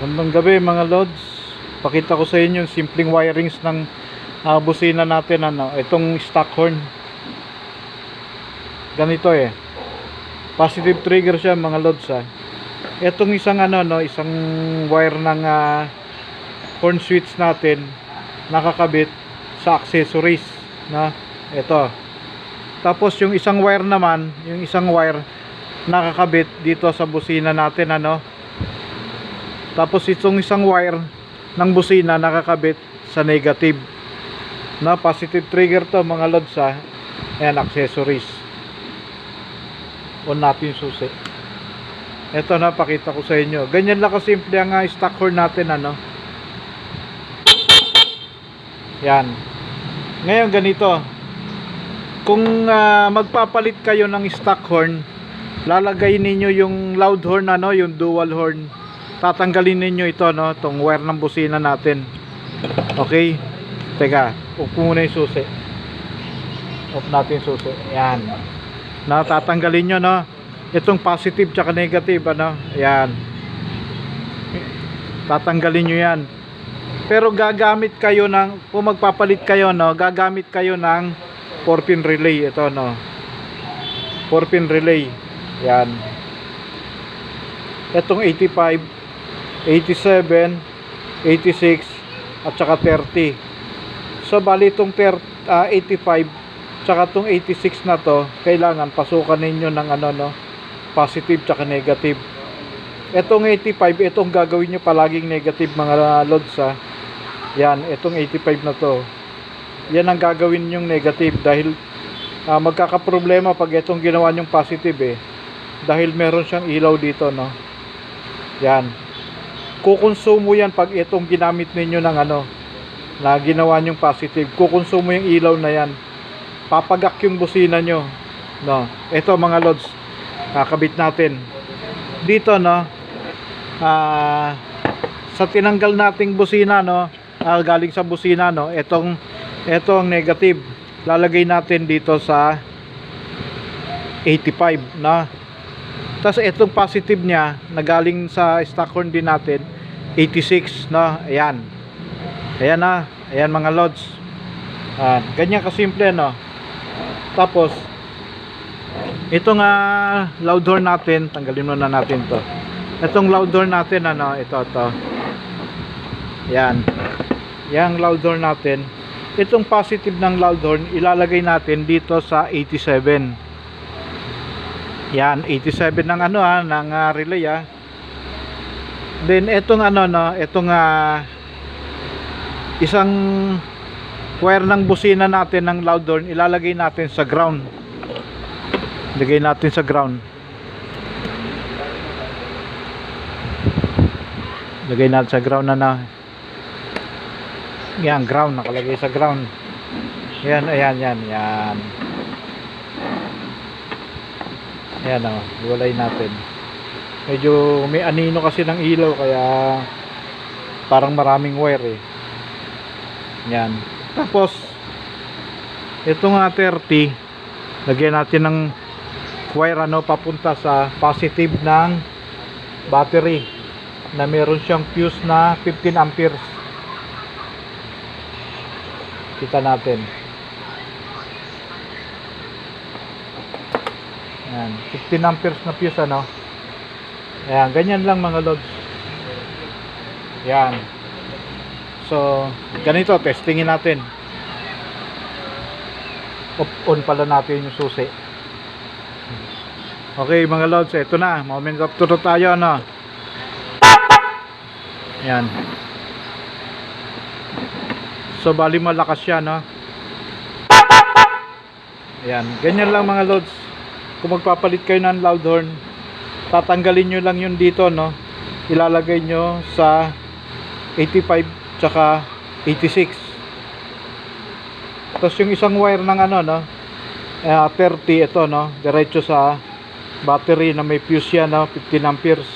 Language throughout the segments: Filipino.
Magandang gabi mga lods. Pakita ko sa inyo yung simpleng wirings ng ah, busina natin ano, itong stock horn. Ganito eh. Positive trigger siya mga lods ah. Itong isang ano no, isang wire ng ah, horn switch natin nakakabit sa accessories na ito. Tapos yung isang wire naman, yung isang wire nakakabit dito sa busina natin ano. Tapos itong isang wire ng busina nakakabit sa negative. Na positive trigger to mga lods ha. Ayan accessories. On natin susi. Ito na pakita ko sa inyo. Ganyan lang kasimple ang ah, stock horn natin ano. Yan. Ngayon ganito. Kung ah, magpapalit kayo ng stock horn, lalagay ninyo yung loud horn ano, yung dual horn. Tatanggalin ninyo ito no, tong wire ng busina natin. Okay? Teka, off muna yung susi. Off natin yung susi. Yan. Na tatanggalin nyo no. Itong positive tsaka negative ano. Yan. Tatanggalin nyo yan. Pero gagamit kayo ng kung magpapalit kayo no, gagamit kayo ng 4 pin relay ito no. 4 pin relay. Yan. Itong 85, 87, 86 at saka 30. So bali itong ter, ah, 85 tsaka itong 86 na to, kailangan pasukan ninyo ng ano no, positive tsaka negative. Itong 85, itong gagawin nyo palaging negative mga lods ha. Yan, itong 85 na to. Yan ang gagawin yung negative dahil ah, magkakaproblema pag itong ginawa nyong positive eh. Dahil meron siyang ilaw dito no. Yan. Kukonsumo yan pag itong ginamit ninyo ng ano na ginawa nyong positive. Kukonsumo yung ilaw na yan. Papagak yung busina nyo. No. Ito mga lods. Kakabit natin. Dito no. Ah sa tinanggal nating busina no, ah, galing sa busina no, etong etong negative lalagay natin dito sa 85 na tapos itong positive niya na galing sa stock horn din natin 86 na ayan. Ayan na ayan mga lods. Ah, ganyan kasimple no? Tapos ito nga loud horn natin tanggalin muna natin to. Itong loud horn natin ano ito to yan yang loud horn natin. Itong positive ng loud horn ilalagay natin dito sa 87 yan 87 ng ano ha ng ah, relay ha then itong ano no itong ah, isang wire ng busina natin ng loud horn ilalagay natin sa ground. Lagay natin sa ground. Lagay natin sa ground na na yan ground nakalagay sa ground. Yan ayan yan yan yan o iwalay natin. Medyo may anino kasi ng ilaw kaya parang maraming wire eh. Yan tapos ito nga 30 lagyan natin ng wire ano papunta sa positive ng battery na meron siyang fuse na 15 amperes. Kita natin Ayan, 15 amperes na fuse ano. Ayan, ganyan lang mga lods. Ayan. So, ganito, testingin natin. Off on pala natin yung susi. Okay mga lods, ito na. Moment of truth tayo ano. Ayan. So, bali malakas siya no. Ayan, ganyan lang mga lods kung magpapalit kayo ng loud horn tatanggalin nyo lang yun dito no? Ilalagay nyo sa 85 tsaka 86 tapos yung isang wire ng ano no? Uh, 30 ito no? Diretso sa battery na may fuse yan no? 15 amperes.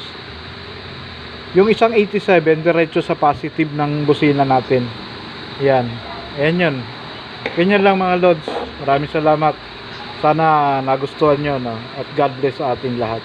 Yung isang 87 diretso sa positive ng busina natin. Yan. Ayan yun. Ganyan lang mga lods. Maraming salamat sana nagustuhan nyo no? at God bless sa ating lahat